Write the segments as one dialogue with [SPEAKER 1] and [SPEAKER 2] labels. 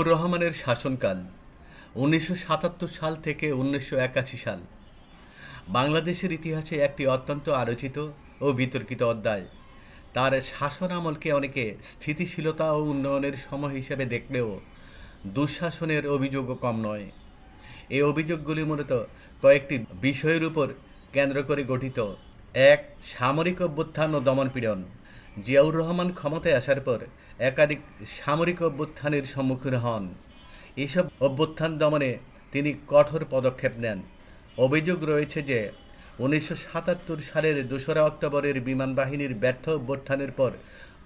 [SPEAKER 1] জিয়াউর রহমানের শাসনকাল, উনিশশো সাতাত্তর সাল থেকে উনিশশো একাশি সাল। বাংলাদেশের ইতিহাসে একটি অত্যন্ত আলোচিত ও বিতর্কিত অধ্যায়। তার শাসন আমলকে অনেকে স্থিতিশীলতা ও উন্নয়নের সময় হিসেবে দেখলেও দুঃশাসনের অভিযোগও কম নয়। এই অভিযোগগুলি মূলত কয়েকটি বিষয়ের উপর কেন্দ্র করে গঠিত। এক, সামরিক অভ্যুত্থান ও দমনপীড়ন জিয়াউর রহমান ক্ষমতায় আসার পর একাধিক সামরিক অভ্যুত্থানের সম্মুখীন হন। এসব অভ্যুত্থান দমনে তিনি কঠোর পদক্ষেপ নেন। অভিযোগ রয়েছে যে, উনিশশো সাতাত্তর সালের দোসরা অক্টোবরের বিমান বাহিনীর ব্যর্থ অভ্যুত্থানের পর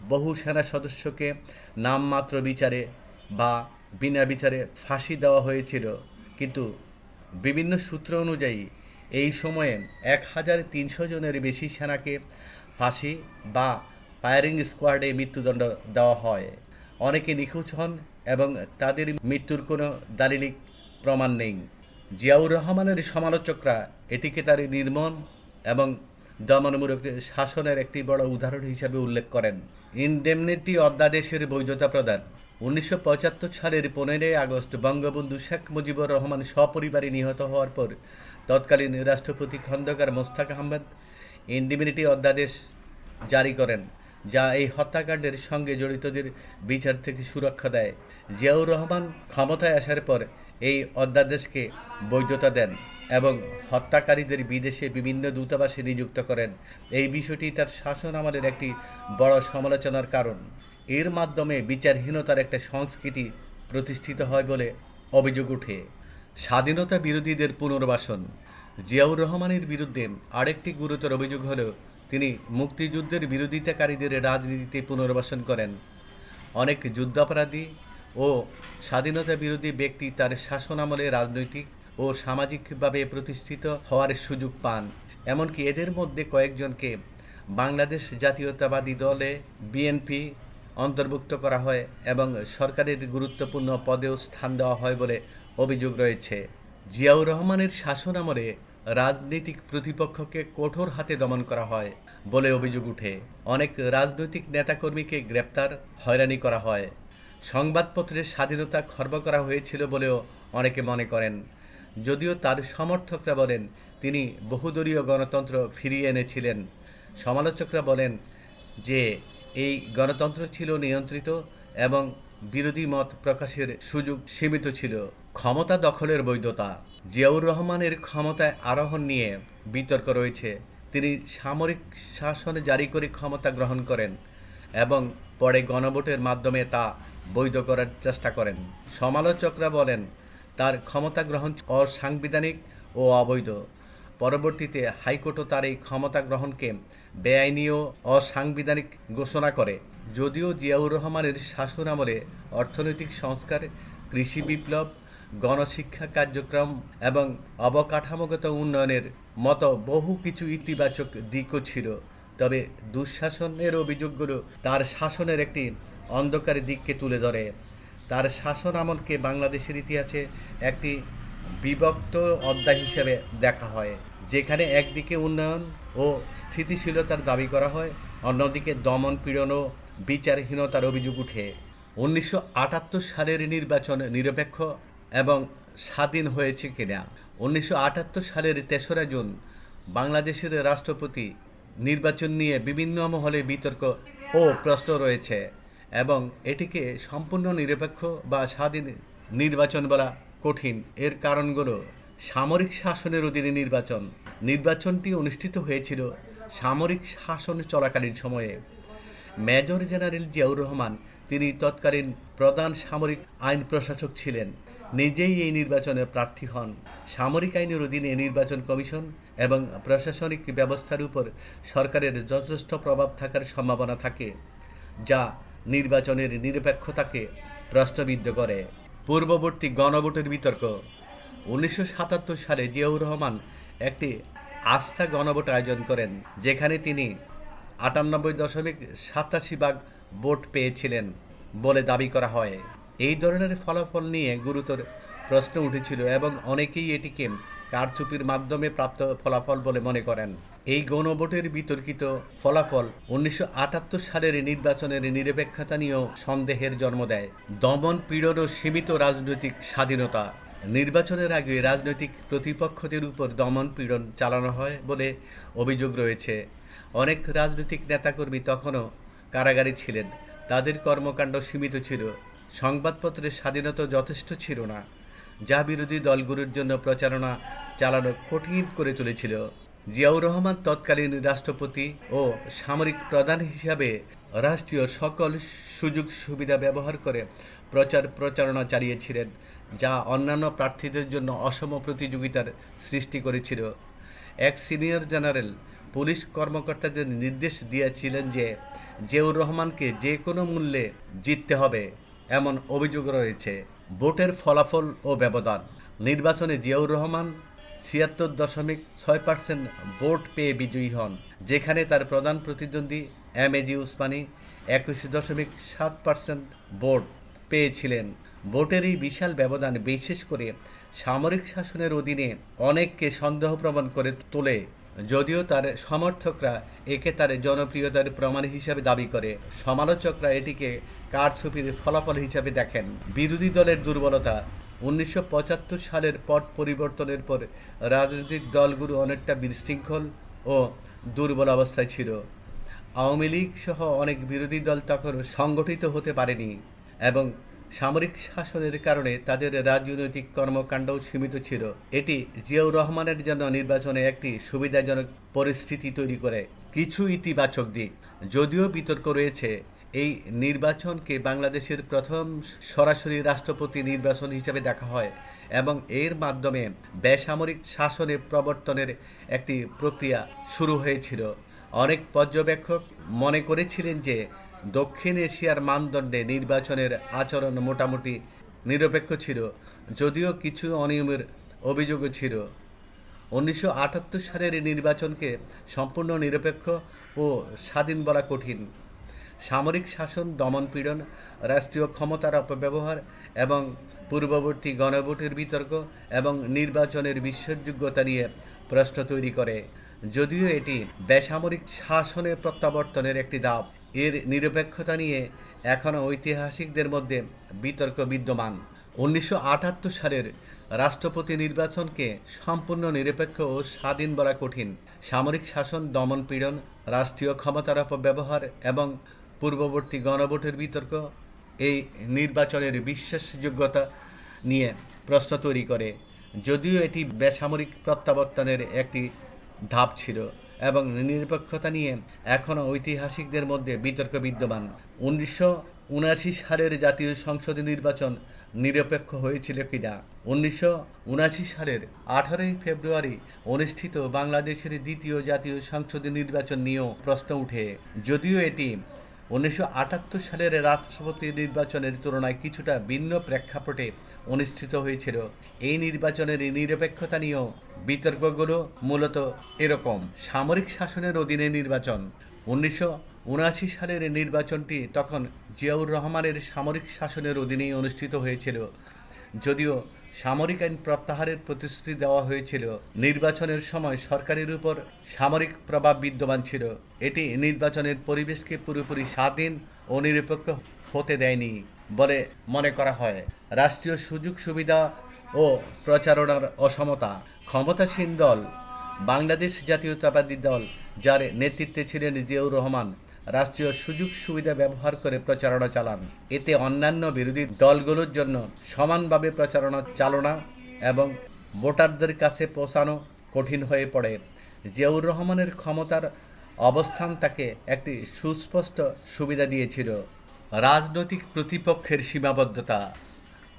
[SPEAKER 1] বহু সেনা সদস্যকে নামমাত্র বিচারে বা বিনা বিচারে ফাঁসি দেওয়া হয়েছিল। কিন্তু বিভিন্ন সূত্র অনুযায়ী, এই সময়ে এক হাজার তিনশো জনের বেশি সেনাকে ফাঁসি বা ফায়ারিং স্কোয়াডে মৃত্যুদণ্ড দেওয়া হয়। অনেকে নিখোঁজ হন এবং তাদের মৃত্যুর কোনো দালিলিক প্রমাণ নেই। জিয়াউর রহমানের সমালোচকরা এটিকে তার নির্মম এবং দমনমূলক শাসনের একটি বড় উদাহরণ হিসাবে উল্লেখ করেন। ইনডেমনিটি অধ্যাদেশের বৈধতা প্রদান। উনিশশো পঁচাত্তর সালের পনেরোই আগস্ট বঙ্গবন্ধু শেখ মুজিবুর রহমান সপরিবারে নিহত হওয়ার পর তৎকালীন রাষ্ট্রপতি খন্দকার মোস্তাক আহমেদ ইনডিমিনিটি অধ্যাদেশ জারি করেন। যা এই হত্যাকাণ্ডের সঙ্গে জড়িতদের বিচার থেকে সুরক্ষা দেয়। জিয়াউর রহমান ক্ষমতায় আসার পর এই অধ্যাদেশকে বৈধতা দেন এবং হত্যাকারীদের বিদেশে বিভিন্ন দূতাবাসে নিযুক্ত করেন। এই বিষয়টি তার শাসন আমলের একটি বড় সমালোচনার কারণ। এর মাধ্যমে বিচারহীনতার একটা সংস্কৃতি প্রতিষ্ঠিত হয় বলে অভিযোগ ওঠে। স্বাধীনতা বিরোধীদের পুনর্বাসন। জিয়াউর রহমানের বিরুদ্ধে আরেকটি গুরুতর অভিযোগ হলো তিনি মুক্তিযুদ্ধের বিরোধিতাকারীদের রাজনীতিতে পুনর্বাসন করেন। অনেক যুদ্ধাপরাধী ও স্বাধীনতা বিরোধী ব্যক্তি তার শাসন আমলে রাজনৈতিক ও সামাজিকভাবে প্রতিষ্ঠিত হওয়ার সুযোগ পান। এমনকি এদের মধ্যে কয়েকজনকে বাংলাদেশ জাতীয়তাবাদী দলে বিএনপি অন্তর্ভুক্ত করা হয় এবং সরকারের গুরুত্বপূর্ণ পদেও স্থান দেওয়া হয় বলে অভিযোগ রয়েছে। জিয়াউর রহমানের শাসন আমলে রাজনৈতিক প্রতিপক্ষকে কঠোর হাতে দমন করা হয় বলে অভিযোগ উঠে। অনেক রাজনৈতিক নেতাকর্মীকে গ্রেপ্তার, হয়রানি করা হয়। সংবাদপত্রের স্বাধীনতা খর্ব করা হয়েছিল বলেও অনেকে মনে করেন। যদিও তার সমর্থকরা বলেন, তিনি বহুদলীয় গণতন্ত্র ফিরিয়ে এনেছিলেন। সমালোচকরা বলেন যে, এই গণতন্ত্র ছিল নিয়ন্ত্রিত এবং বিরোধী মত প্রকাশের সুযোগ সীমিত ছিল। ক্ষমতা দখলের বৈধতা জিয়াউর রহমানের ক্ষমতায় আরোহণ নিয়ে বিতর্ক রয়েছে। তিনি সামরিক শাসন জারি করে ক্ষমতা গ্রহণ করেন এবং পরে গণভোটের মাধ্যমে তা বৈধ করার চেষ্টা করেন। সমালোচকরা বলেন, তার ক্ষমতা গ্রহণ অসাংবিধানিক ও অবৈধ। পরবর্তীতে হাইকোর্টও তার এই ক্ষমতা গ্রহণকে বেআইনি ও অসাংবিধানিক ঘোষণা করে। যদিও জিয়াউর রহমানের শাসন আমলে অর্থনৈতিক সংস্কার, কৃষি বিপ্লব গণশিক্ষা কার্যক্রম এবং অবকাঠামোগত উন্নয়নের মতো বহু কিছু ইতিবাচক দিকও ছিল। তবে দুঃশাসনের অভিযোগগুলো তার শাসনের একটি অন্ধকার দিককে তুলে ধরে। তার শাসন আমলকে বাংলাদেশের ইতিহাসে একটি বিভক্ত অধ্যায় হিসেবে দেখা হয়, যেখানে একদিকে উন্নয়ন ও স্থিতিশীলতার দাবি করা হয়, অন্যদিকে দমন পীড়ন ও বিচারহীনতার অভিযোগ উঠে। উনিশশো আটাত্তর সালের নির্বাচন নিরপেক্ষ এবং স্বাধীন হয়েছে কিনা। উনিশশো আটাত্তর সালের তেসরা জুন বাংলাদেশের রাষ্ট্রপতি নির্বাচন নিয়ে বিভিন্ন মহলে বিতর্ক ও প্রশ্ন রয়েছে এবং এটিকে সম্পূর্ণ নিরপেক্ষ বা স্বাধীন নির্বাচন বলা কঠিন। এর কারণগুলো সামরিক শাসনের অধীনে নির্বাচন। নির্বাচনটি অনুষ্ঠিত হয়েছিল সামরিক শাসন চলাকালীন সময়ে। মেজর জেনারেল জিয়াউর রহমান, তিনি তৎকালীন প্রধান সামরিক আইন প্রশাসক ছিলেন। নিজেই এই নির্বাচনে প্রার্থী হন। সামরিক আইনের অধীনে নির্বাচন কমিশন এবং প্রশাসনিক ব্যবস্থার উপর সরকারের যথেষ্ট প্রভাব থাকার সম্ভাবনা থাকে, যা নির্বাচনের নিরপেক্ষতাকে প্রশ্নবিদ্ধ করে। পূর্ববর্তী গণভোটের বিতর্ক। উনিশশো সাতাত্তর সালে জিয়াউর রহমান একটি আস্থা গণভোট আয়োজন করেন, যেখানে তিনি আটানব্বই দশমিক সাতাশি ভাগ ভোট পেয়েছিলেন বলে দাবি করা হয়। এই ধরনের ফলাফল নিয়ে গুরুতর প্রশ্ন উঠেছিল এবং অনেকেই এটিকে কারচুপির মাধ্যমে প্রাপ্ত ফলাফল বলে মনে করেন। এই গণভোটের বিতর্কিত ফলাফল উনিশশো আটাত্তর সালের নির্বাচনের নিরপেক্ষতা নিয়েও সন্দেহের জন্ম দেয়। দমন পীড়ন ও সীমিত রাজনৈতিক স্বাধীনতা। নির্বাচনের আগে রাজনৈতিক প্রতিপক্ষদের উপর দমন পীড়ন চালানো হয় বলে অভিযোগ রয়েছে। অনেক রাজনৈতিক নেতাকর্মী তখনও কারাগারে ছিলেন। তাদের কর্মকাণ্ড সীমিত ছিল। সংবাদপত্রের স্বাধীনতা যথেষ্ট ছিল না, যা বিরোধী দলগুলোর জন্য প্রচারণা চালানো কঠিন করে তুলেছিল। জিয়াউর রহমান তৎকালীন রাষ্ট্রপতি ও সামরিক প্রধান হিসাবে রাষ্ট্রীয় সকল সুযোগ সুবিধা ব্যবহার করে প্রচার প্রচারণা চালিয়েছিলেন, যা অন্যান্য প্রার্থীদের জন্য অসম প্রতিযোগিতার সৃষ্টি করেছিল। এক সিনিয়র জেনারেল পুলিশ কর্মকর্তাদের নির্দেশ দিয়েছিলেন যে, জিয়াউর রহমানকে যে কোনো মূল্যে জিততে হবে। এমন অভিযোগ রয়েছে, ভোটের ফলাফল ও ব্যবধান। নির্বাচনে জিয়াউর রহমান ছিয়াত্তর দশমিক ছয় পার্সেন্ট ভোট পেয়ে বিজয়ী হন, যেখানে তার প্রধান প্রতিদ্বন্দ্বী এম এজি উসমানী একুশ দশমিক সাত পার্সেন্ট ভোট পেয়েছিলেন। ভোটের এই বিশাল ব্যবধান বিশেষ করে সামরিক শাসনের অধীনে অনেককে সন্দেহ প্রমাণ করে তোলে। যদিও তার সমর্থকরা একে তার জনপ্রিয়তার প্রমাণ হিসাবে দাবি করে, সমালোচকরা এটিকে কারছবির ফলাফল হিসাবে দেখেন। বিরোধী দলের দুর্বলতা, উনিশশো পঁচাত্তর সালের পট পরিবর্তনের পর রাজনৈতিক দলগুলো অনেকটা বিশৃঙ্খল ও দুর্বল অবস্থায় ছিল। আওয়ামী লীগ সহ অনেক বিরোধী দল তখন সংগঠিত হতে পারেনি এবং সামরিক শাসনের কারণে তাদের রাজনৈতিক কর্মকাণ্ডও সীমিত ছিল। এটি জিয়াউর রহমানের জন্য নির্বাচনে একটি সুবিধাজনক পরিস্থিতি তৈরি করে। কিছু ইতিবাচক দিক। যদিও বিতর্ক রয়েছে, এই নির্বাচনকে বাংলাদেশের প্রথম সরাসরি রাষ্ট্রপতি নির্বাচন হিসেবে দেখা হয় এবং এর মাধ্যমে বেসামরিক শাসনে প্রবর্তনের একটি প্রক্রিয়া শুরু হয়েছিল। অনেক পর্যবেক্ষক মনে করেছিলেন যে দক্ষিণ এশিয়ার মানদণ্ডে নির্বাচনের আচরণ মোটামুটি নিরপেক্ষ ছিল, যদিও কিছু অনিয়মের অভিযোগও ছিল। উনিশশো আটাত্তর সালের নির্বাচনকে সম্পূর্ণ নিরপেক্ষ ও স্বাধীন বলা কঠিন। সামরিক শাসন দমনপীড়ন রাষ্ট্রীয় ক্ষমতার অপব্যবহার এবং পূর্ববর্তী গণভোটের বিতর্ক এবং নির্বাচনের বিশ্বাসযোগ্যতা নিয়ে প্রশ্ন তৈরি করে। যদিও এটি বেসামরিক শাসনে প্রত্যাবর্তনের একটি ধাপ এর নিরপেক্ষতা নিয়ে এখনও ঐতিহাসিকদের মধ্যে বিতর্ক বিদ্যমান। উনিশশো আটাত্তর সালের রাষ্ট্রপতি নির্বাচনকে সম্পূর্ণ নিরপেক্ষ ও স্বাধীন বলা কঠিন। সামরিক শাসন, দমন পীড়ন, রাষ্ট্রীয় ক্ষমতার অপব্যবহার এবং পূর্ববর্তী গণভোটের বিতর্ক এই নির্বাচনের বিশ্বাসযোগ্যতা নিয়ে প্রশ্ন তৈরি করে। যদিও এটি বেসামরিক প্রত্যাবর্তনের একটি ধাপ ছিল এবং নিরপেক্ষতা নিয়ে এখনও ঐতিহাসিকদের মধ্যে বিতর্ক বিদ্যমান। উনিশশো উনাশি সালের জাতীয় সংসদ নির্বাচন নিরপেক্ষ হয়েছিল কিনা? উনিশশো উনাশি সালের আঠারোই ফেব্রুয়ারি অনুষ্ঠিত বাংলাদেশের দ্বিতীয় জাতীয় সংসদ নির্বাচন নিয়েও প্রশ্ন উঠে। যদিও এটি উনিশশো আটাত্তর সালের রাষ্ট্রপতি নির্বাচনের তুলনায় কিছুটা ভিন্ন প্রেক্ষাপটে অনুষ্ঠিত হয়েছিল। এই নির্বাচনের নিরপেক্ষতা নিয়েও বিতর্কগুলো মূলত এরকম। সামরিক শাসনের অধীনে নির্বাচন। উনিশশো উনআশি সালের নির্বাচনটি তখন জিয়াউর রহমানের সামরিক শাসনের অধীনেই অনুষ্ঠিত হয়েছিল। যদিও সামরিক আইন প্রত্যাহারের প্রতিশ্রুতি দেওয়া হয়েছিল, নির্বাচনের সময় সরকারের উপর সামরিক প্রভাব বিদ্যমান ছিল। এটি নির্বাচনের পরিবেশকে পুরোপুরি স্বাধীন ও নিরপেক্ষ হতে দেয়নি। বলে মনে করা হয়। রাষ্ট্রীয় সুযোগ সুবিধা ও প্রচারণার অসমতা, ক্ষমতাসীন দল, বাংলাদেশ জাতীয়তাবাদী দল, যার নেতৃত্বে ছিলেন জিয়াউর রহমান, রাষ্ট্রীয় সুযোগ সুবিধা ব্যবহার করে প্রচারণা চালান। এতে অন্যান্য বিরোধী দলগুলোর জন্য সমানভাবে প্রচারণা চালনা এবং ভোটারদের কাছে পৌঁছানো কঠিন হয়ে পড়ে। জিয়াউর রহমানের ক্ষমতার অবস্থান তাকে একটি সুস্পষ্ট সুবিধা দিয়েছিল। রাজনৈতিক প্রতিপক্ষের সীমাবদ্ধতা।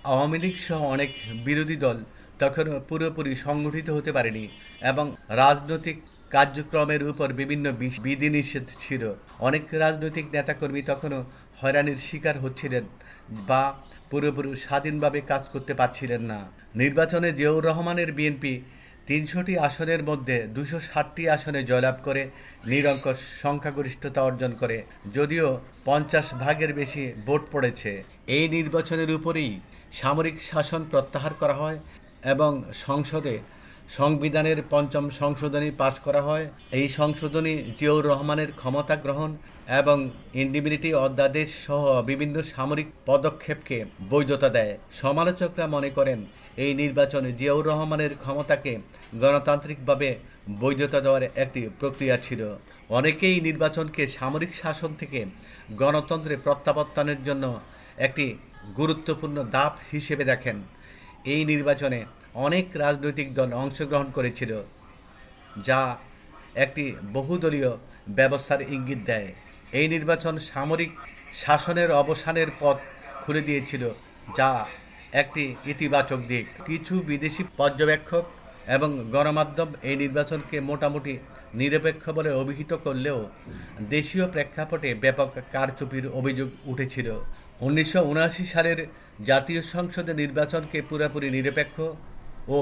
[SPEAKER 1] আওয়ামী লীগ সহ অনেক বিরোধী দল তখন পুরোপুরি সংগঠিত হতে পারেনি এবং রাজনৈতিক কার্যক্রমের উপর বিভিন্ন বিধিনিষেধ ছিল। অনেক রাজনৈতিক নেতাকর্মী তখনও হয়রানির শিকার হচ্ছিলেন বা পুরোপুরি স্বাধীনভাবে কাজ করতে পারছিলেন না। নির্বাচনে জিয়াউর রহমানের বিএনপি তিনশোটি আসনের মধ্যে দুশো ষাটটি আসনে জয়লাভ করে নিরঙ্কুশ সংখ্যাগরিষ্ঠতা অর্জন করে, যদিও পঞ্চাশ ভাগের বেশি ভোট পড়েছে। এই নির্বাচনের উপরেই সামরিক শাসন প্রত্যাহার করা হয় এবং সংসদে সংবিধানের পঞ্চম সংশোধনী পাশ করা হয়। এই সংশোধনী জিয়াউর রহমানের ক্ষমতা গ্রহণ এবং ইন্ডিমিনিটি অধ্যাদেশ সহ বিভিন্ন সামরিক পদক্ষেপকে বৈধতা দেয়। সমালোচকরা মনে করেন এই নির্বাচনে জিয়াউর রহমানের ক্ষমতাকে গণতান্ত্রিকভাবে বৈধতা দেওয়ার একটি প্রক্রিয়া ছিল। অনেকেই নির্বাচনকে সামরিক শাসন থেকে গণতন্ত্রে প্রত্যাবর্তনের জন্য একটি গুরুত্বপূর্ণ দাপ হিসেবে দেখেন। এই নির্বাচনে অনেক রাজনৈতিক দল অংশগ্রহণ করেছিল, যা একটি বহুদলীয় ব্যবস্থার ইঙ্গিত দেয়। এই নির্বাচন সামরিক শাসনের অবসানের পথ খুলে দিয়েছিল, যা একটি ইতিবাচক দিক। কিছু বিদেশি পর্যবেক্ষক এবং গণমাধ্যম এই নির্বাচনকে মোটামুটি নিরপেক্ষ বলে অভিহিত করলেও দেশীয় প্রেক্ষাপটে ব্যাপক কারচুপির অভিযোগ উঠেছিল। উনিশশো উনআশি সালের জাতীয় সংসদে নির্বাচনকে পুরোপুরি নিরপেক্ষ ও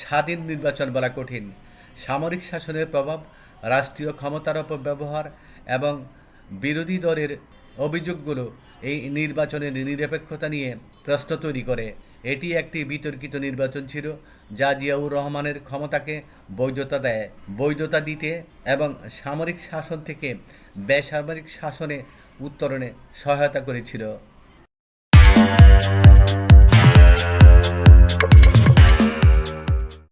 [SPEAKER 1] স্বাধীন নির্বাচন বলা কঠিন। সামরিক শাসনের প্রভাব, রাষ্ট্রীয় ক্ষমতার অপব্যবহার এবং বিরোধী দলের অভিযোগগুলো এই নির্বাচনের নিরপেক্ষতা নিয়ে প্রশ্ন তৈরি করে। এটি একটি বিতর্কিত নির্বাচন ছিল, যা জিয়াউর রহমানের ক্ষমতাকে বৈধতা দেয়। বৈধতা দিতে এবং সামরিক শাসন থেকে বেসামরিক শাসনে উত্তরণে সহায়তা করেছিল।